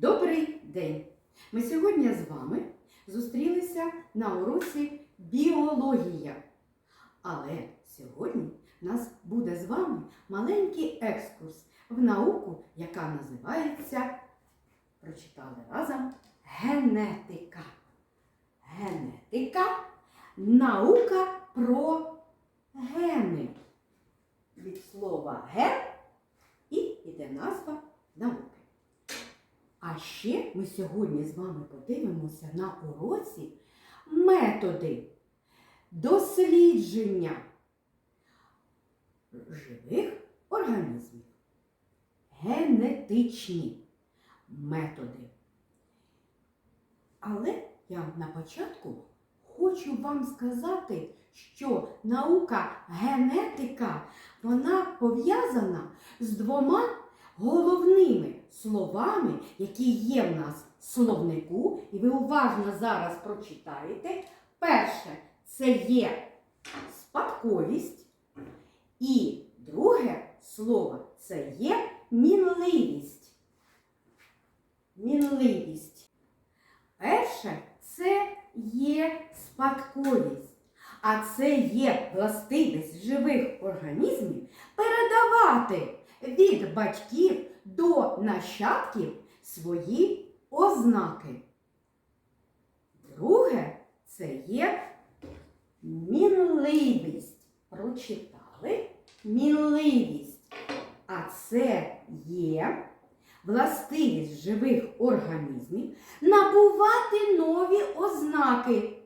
Добрий день! Ми сьогодні з вами зустрілися на уроці біологія. Але сьогодні у нас буде з вами маленький екскурс в науку, яка називається, прочитали разом, генетика. Генетика наука про гени. Від слова ген і йде назва науки. А ще ми сьогодні з вами подивимося на уроці методи дослідження живих організмів. Генетичні методи. Але я на початку хочу вам сказати, що наука генетика вона пов'язана з двома головними словами, які є в нас в словнику, і ви уважно зараз прочитаєте. Перше це є спадковість, і друге слово це є мінливість. Мінливість. Перше це є спадковість, а це є властивість живих організмів передавати від батьків до нащадків свої ознаки. Друге це є мінливість. Прочитали мінливість. А це є властивість живих організмів набувати нові ознаки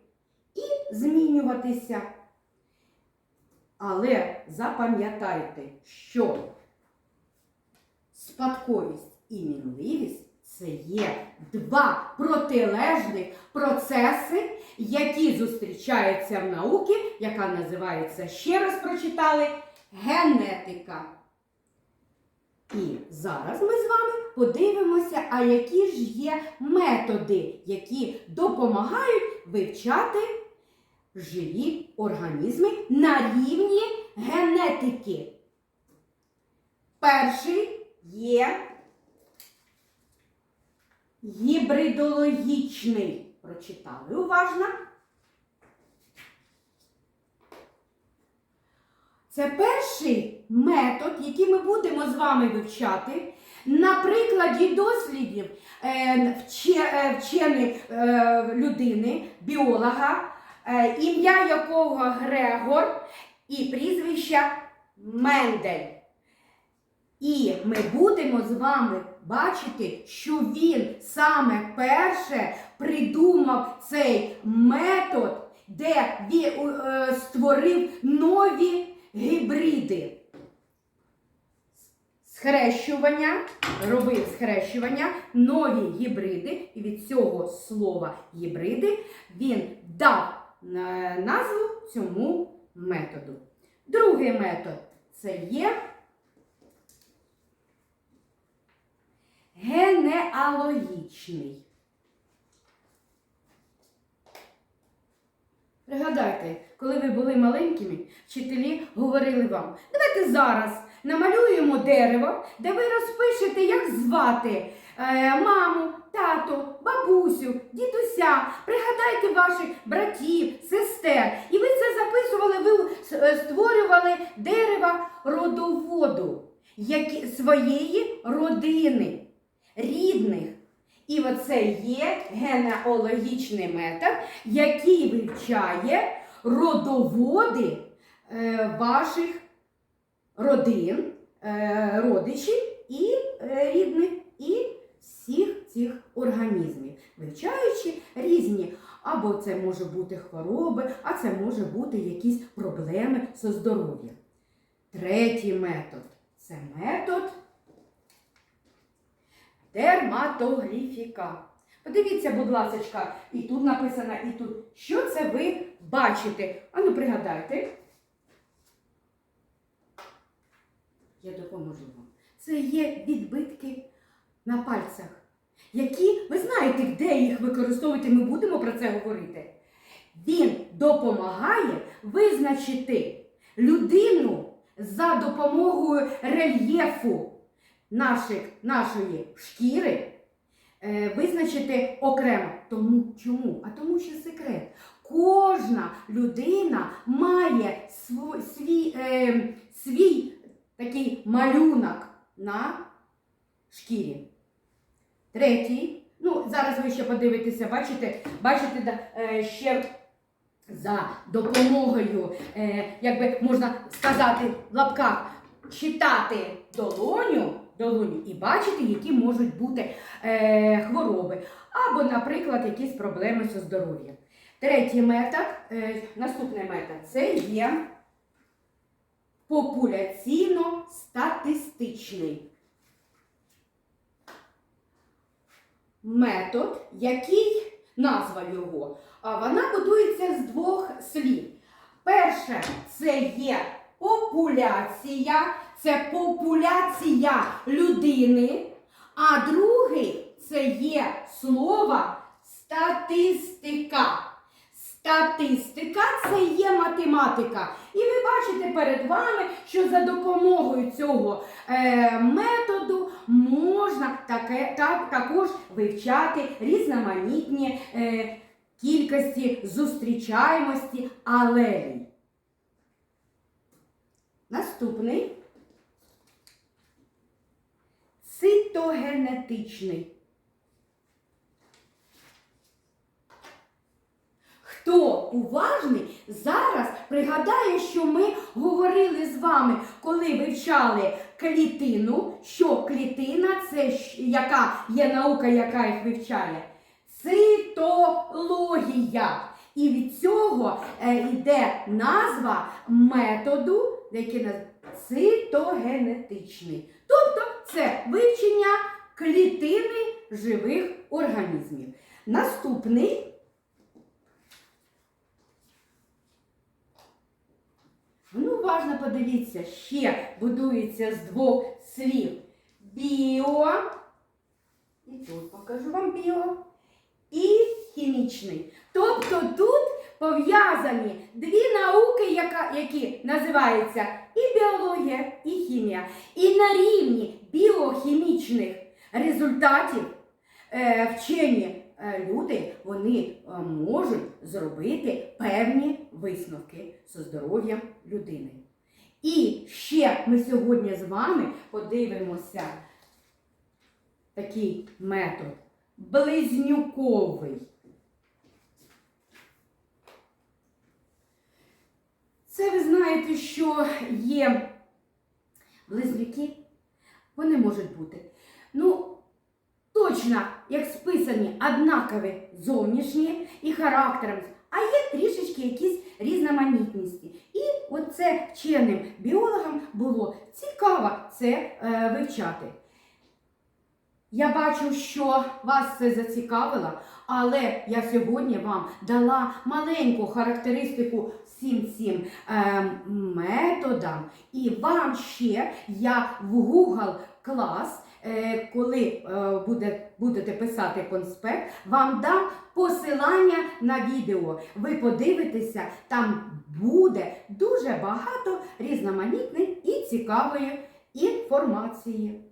і змінюватися. Але запам'ятайте, що спадковість і мінливість це є два протилежних процеси, які зустрічаються в науці, яка називається, ще раз прочитали, генетика. І зараз ми з вами подивимося, а які ж є методи, які допомагають вивчати живі організми на рівні генетики. Перший є гібридологічний. Прочитали уважно. Це перший метод, який ми будемо з вами вивчати на прикладі дослідів е, е, вченої е, людини, біолога, ім'я якого Грегор і прізвища Мендель. І ми будемо з вами бачити, що він саме перше придумав цей метод, де він е, створив нові гібриди. Схрещування, робив схрещування, нові гібриди, і від цього слова гібриди він дав е, назву цьому методу. Другий метод це є генеалогічний. Пригадайте, коли ви були маленькими, вчителі говорили вам, давайте зараз намалюємо дерево, де ви розпишете, як звати е, маму, тату, бабусю, дідуся. Пригадайте ваших братів, сестер. І ви це записували, ви е, створювали дерева родоводу які, своєї родини, рідних. І оце є генеалогічний метод, який вивчає родоводи е, ваших родин, е, родичів і е, рідних, і всіх цих організмів, вивчаючи різні. Або це може бути хвороби, а це може бути якісь проблеми зі здоров'ям. Третій метод це метод дерматогліфіка. Подивіться, будь ласка, і тут написано, і тут. Що це ви бачите? Ану, пригадайте. Я допоможу вам. Це є відбитки на пальцях, які, ви знаєте, де їх використовувати, ми будемо про це говорити. Він допомагає визначити людину за допомогою рельєфу наших, нашої шкіри, е, визначити окремо. Тому чому? А тому що секрет. Кожна людина має свій, свій, е, свій такий малюнок на шкірі. Третій. Ну, зараз ви ще подивитеся, бачите, бачите, е, ще за допомогою, е, як би можна сказати в лапках, читати долоню, долоню і бачити, які можуть бути е, хвороби, або, наприклад, якісь проблеми зі здоров'ям. Третій метод, е, наступний метод це є популяційно-статистичний. Метод, який назва його, вона будується з двох слів. Перше це є популяція, це популяція людини, а другий це є слово статистика. Статистика це є математика. І ви бачите перед вами, що за допомогою цього е, методу можна таке, так, також вивчати різноманітні е, кількості зустрічаємості алелій. Наступний цитогенетичний. Хто уважний, зараз пригадає, що ми говорили з вами, коли вивчали клітину, що клітина це яка є наука, яка їх вивчає? Цитологія. І від цього е, йде назва методу, який наз... цитогенетичний. Тобто це вивчення клітини живих організмів. Наступний Ну, уважно подивіться, ще будується з двох слів. Біо, і тут покажу вам біо, і хімічний. Тобто тут пов'язані дві науки, які називаються і біологія, і хімія. І на рівні біохімічних результатів е, вчені е, люди вони е, можуть зробити певні висновки зі здоров'ям людини. І ще ми сьогодні з вами подивимося такий метод близнюковий. Це ви знаєте, що є близнюки, вони можуть бути. Ну, точно, як списані, однакові зовнішні і характером, а є трішечки якісь різноманітності. І оце вченим біологам було цікаво це е, вивчати. Я бачу, що вас це зацікавило, але я сьогодні вам дала маленьку характеристику всім цим е, методам. І вам ще я в Google клас, е, коли е, буде, будете писати конспект, вам дам посилання на відео. Ви подивитеся, там буде дуже багато різноманітної і цікавої інформації.